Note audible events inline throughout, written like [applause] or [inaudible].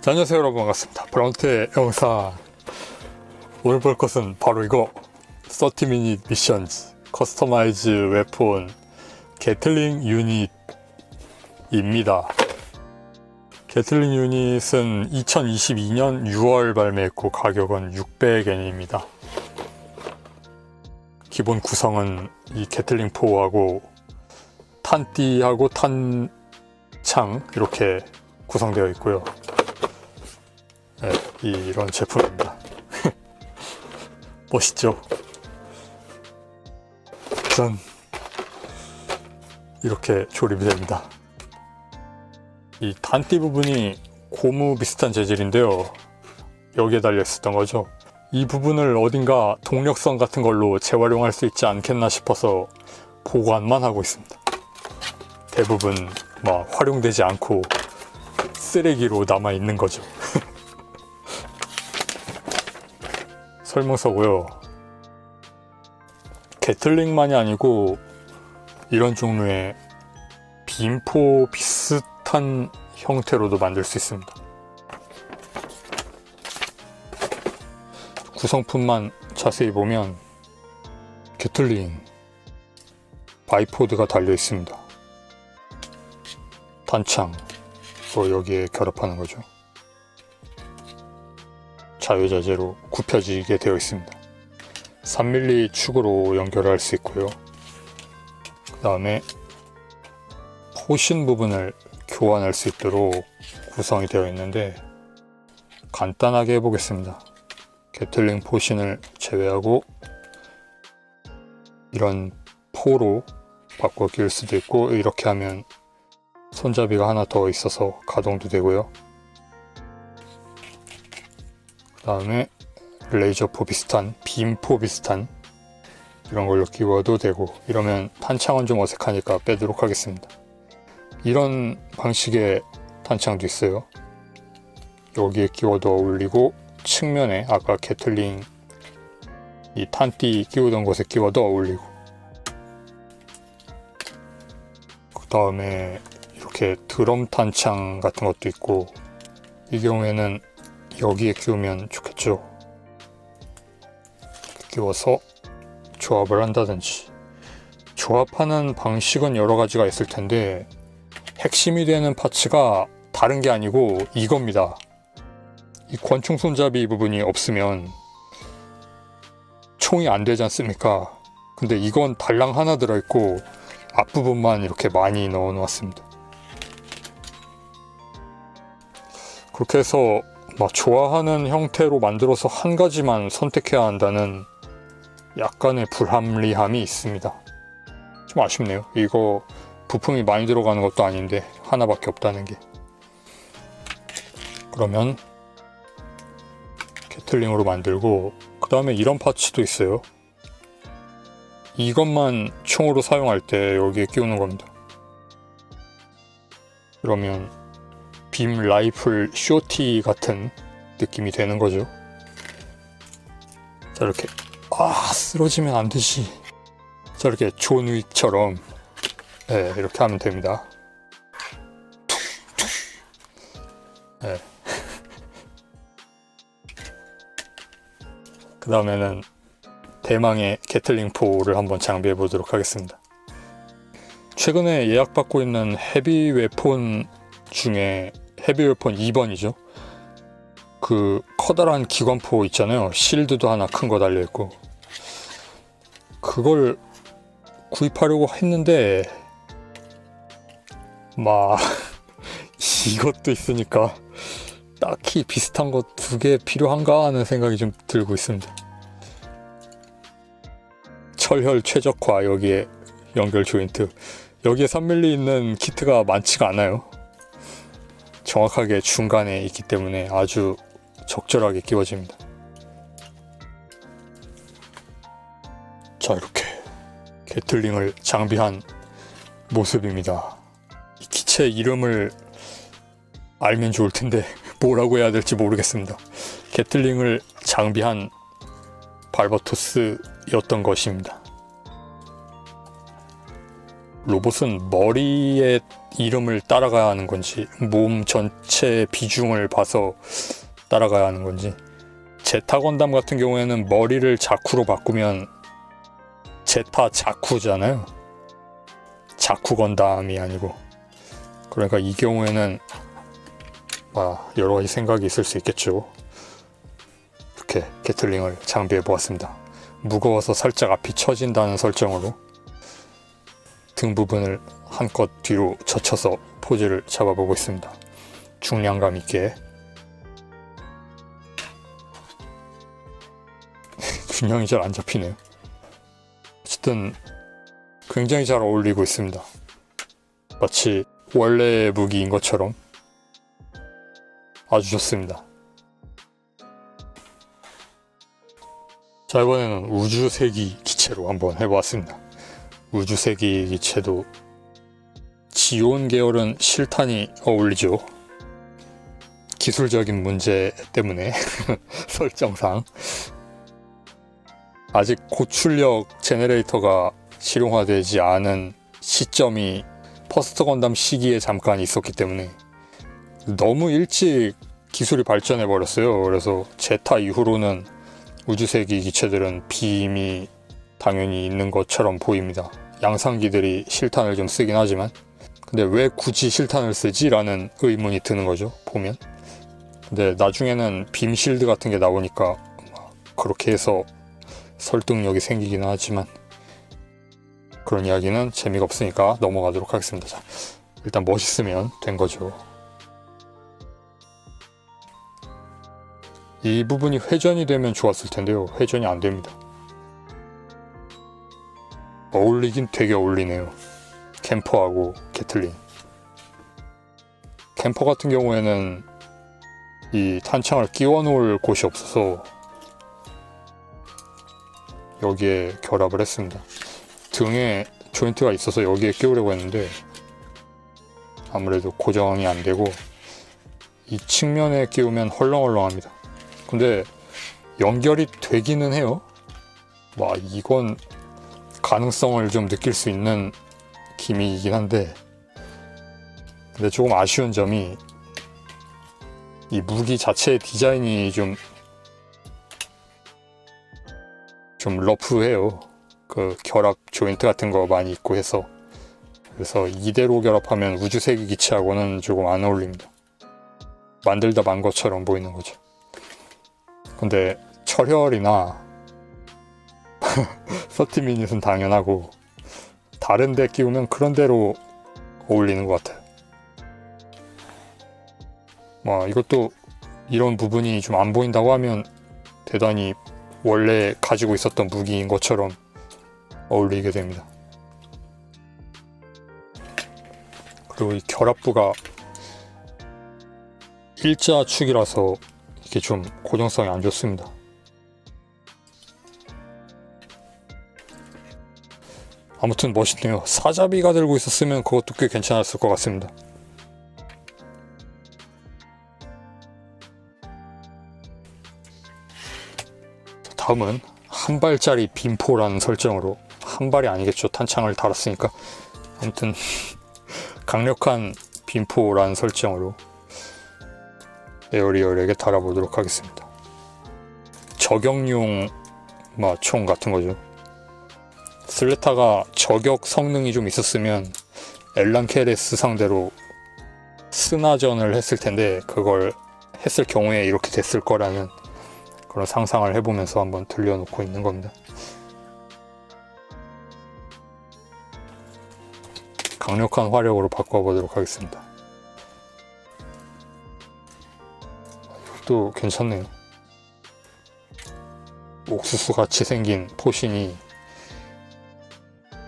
자, 안녕하세요 여러분. 반갑습니다. 브라운트의 영상 오늘 볼 것은 바로 이거. 30 미닛 미션즈. 커스터마이즈 웨폰 게틀링 유닛입니다. 게틀링 유닛은 2022년 6월 발매했고 가격은 600엔입니다. 기본 구성은 이 게틀링 포하고 탄띠하고 탄창 이렇게 구성되어 있고요 네, 이런 제품입니다. [laughs] 멋있죠? 짠! 이렇게 조립이 됩니다. 이 단띠 부분이 고무 비슷한 재질인데요. 여기에 달려있었던 거죠. 이 부분을 어딘가 동력선 같은 걸로 재활용할 수 있지 않겠나 싶어서 보관만 하고 있습니다. 대부분 막 활용되지 않고 쓰레기로 남아 있는 거죠. 설명서고요. 게틀링만이 아니고 이런 종류의 빔포 비슷한 형태로도 만들 수 있습니다. 구성품만 자세히 보면 게틀링 바이포드가 달려 있습니다. 단창 또 여기에 결합하는 거죠. 자유자재로 굽혀지게 되어 있습니다. 3mm 축으로 연결할 수 있고요. 그 다음에 포신 부분을 교환할 수 있도록 구성이 되어 있는데 간단하게 해보겠습니다. 게틀링 포신을 제외하고 이런 포로 바꿔 끼울 수도 있고 이렇게 하면 손잡이가 하나 더 있어서 가동도 되고요. 다음에 레이저포 비슷한 빔포 비슷한 이런 걸로 끼워도 되고 이러면 탄창은 좀 어색하니까 빼도록 하겠습니다. 이런 방식의 탄창도 있어요. 여기에 끼워도 어울리고 측면에 아까 게틀링 이 탄띠 끼우던 곳에 끼워도 어울리고. 그 다음에 이렇게 드럼 탄창 같은 것도 있고 이 경우에는 여기에 끼우면 좋겠 죠. 끼워서 조합을 한다든지 조합하는 방식은 여러 가지가 있을 텐데 핵심이 되는 파츠가 다른 게 아니고 이겁니다. 이 권총 손잡이 부분이 없으면 총이 안 되지 않습니까? 근데 이건 달랑 하나 들어있고 앞부분만 이렇게 많이 넣어 놓았습니다. 그렇게 해서 막 좋아하는 형태로 만들어서 한 가지만 선택해야 한다는 약간의 불합리함이 있습니다. 좀 아쉽네요. 이거 부품이 많이 들어가는 것도 아닌데 하나밖에 없다는 게. 그러면 캐틀링으로 만들고 그 다음에 이런 파츠도 있어요. 이것만 총으로 사용할 때 여기에 끼우는 겁니다. 그러면 빔 라이플 쇼티 같은 느낌이 되는 거죠. 자 이렇게 아 쓰러지면 안 되지. 자 이렇게 존 윅처럼 네, 이렇게 하면 됩니다. 네. [laughs] 그 다음에는 대망의 게틀링 포를 한번 장비해 보도록 하겠습니다. 최근에 예약받고 있는 헤비 웨폰 중에 헤비 웨폰 2번이죠. 그 커다란 기관포 있잖아요. 실드도 하나 큰 거 달려 있고. 그걸 구입하려고 했는데 막 [laughs] 이것도 있으니까 딱히 비슷한 거 두 개 필요한가 하는 생각이 좀 들고 있습니다. 철혈 최적화 여기에 연결 조인트 여기에 3mm 있는 키트가 많지가 않아요. 정확하게 중간에 있기 때문에 아주 적절하게 끼워집니다. 자, 이렇게 게틀링을 장비한 모습입니다. 이 기체 이름을 알면 좋을 텐데 뭐라고 해야 될지 모르겠습니다. 게틀링을 장비한 발버토스였던 것입니다. 로봇은 머리의 이름을 따라가야 하는 건지 몸 전체 비중을 봐서 따라가야 하는 건지 제타 건담 같은 경우에는 머리를 자쿠로 바꾸면 제타 자쿠잖아요. 자쿠 건담이 아니고 그러니까 이 경우에는 아, 여러 가지 생각이 있을 수 있겠죠. 이렇게 게틀링을 장비해 보았습니다. 무거워서 살짝 앞이 처진다는 설정으로 등 부분을 한껏 뒤로 젖혀서 포즈를 잡아보고 있습니다. 중량감 있게 [laughs] 균형이 잘 안 잡히네요. 어쨌든 굉장히 잘 어울리고 있습니다. 마치 원래 무기인 것처럼 아주 좋습니다. 자 이번에는 우주세기 기체로 한번 해보았습니다. 우주세기 기체도 지온 계열은 실탄이 어울리죠. 기술적인 문제 때문에 [laughs] 설정상 아직 고출력 제네레이터가 실용화되지 않은 시점이 퍼스트 건담 시기에 잠깐 있었기 때문에 너무 일찍 기술이 발전해 버렸어요. 그래서 제타 이후로는 우주세기 기체들은 빔이 당연히 있는 것처럼 보입니다. 양상기들이 실탄을 좀 쓰긴 하지만 근데 왜 굳이 실탄을 쓰지 라는 의문이 드는 거죠. 보면. 근데 나중에는 빔 실드 같은 게 나오니까 그렇게 해서 설득력이 생기기는 하지만 그런 이야기는 재미가 없으니까 넘어가도록 하겠습니다. 자, 일단 멋있으면 된 거죠. 이 부분이 회전이 되면 좋았을 텐데요. 회전이 안 됩니다. 어울리긴 되게 어울리네요. 캠퍼하고 게틀린. 캠퍼 같은 경우에는 이 탄창을 끼워 놓을 곳이 없어서 여기에 결합을 했습니다. 등에 조인트가 있어서 여기에 끼우려고 했는데 아무래도 고정이 안 되고 이 측면에 끼우면 헐렁헐렁합니다. 근데 연결이 되기는 해요. 와 이건 가능성을 좀 느낄 수 있는 기믹이긴 한데 근데 조금 아쉬운 점이 이 무기 자체의 디자인이 좀 좀 러프해요. 그 결합 조인트 같은 거 많이 있고 해서 그래서 이대로 결합하면 우주세기 기체하고는 조금 안 어울립니다. 만들다 만 것처럼 보이는 거죠. 근데 철혈이나 서티 미닛은 당연하고 다른 데 끼우면 그런 대로 어울리는 것 같아요. 뭐 이것도 이런 부분이 좀 안 보인다고 하면 대단히 원래 가지고 있었던 무기인 것처럼 어울리게 됩니다. 그리고 이 결합부가 일자축이라서 이게 좀 고정성이 안 좋습니다. 아무튼 멋있네요. 사자비가 들고 있었으면 그것도 꽤 괜찮았을 것 같습니다. 다음은 한 발짜리 빈포라는 설정으로 한 발이 아니겠죠. 탄창을 달았으니까. 아무튼 [laughs] 강력한 빈포라는 설정으로 에어리얼에게 달아보도록 하겠습니다. 저격용 뭐, 총 같은 거죠. 슬레타가 저격 성능이 좀 있었으면 엘란케레스 상대로 스나전을 했을 텐데 그걸 했을 경우에 이렇게 됐을 거라는 그런 상상을 해보면서 한번 들려놓고 있는 겁니다. 강력한 화력으로 바꿔보도록 하겠습니다. 이것도 괜찮네요. 옥수수 같이 생긴 포신이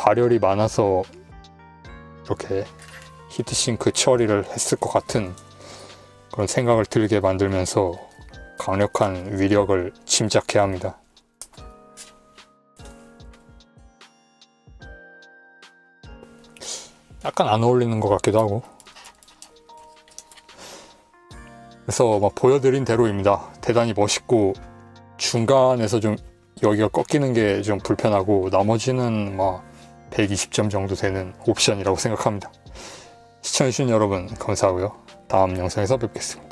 발열이 많아서 이렇게 히트싱크 처리를 했을 것 같은 그런 생각을 들게 만들면서 강력한 위력을 짐작해야 합니다. 약간 안 어울리는 것 같기도 하고. 그래서 막 보여드린 대로입니다. 대단히 멋있고 중간에서 좀 여기가 꺾이는 게 좀 불편하고 나머지는 막 120점 정도 되는 옵션이라고 생각합니다. 시청해주신 여러분 감사하고요. 다음 영상에서 뵙겠습니다.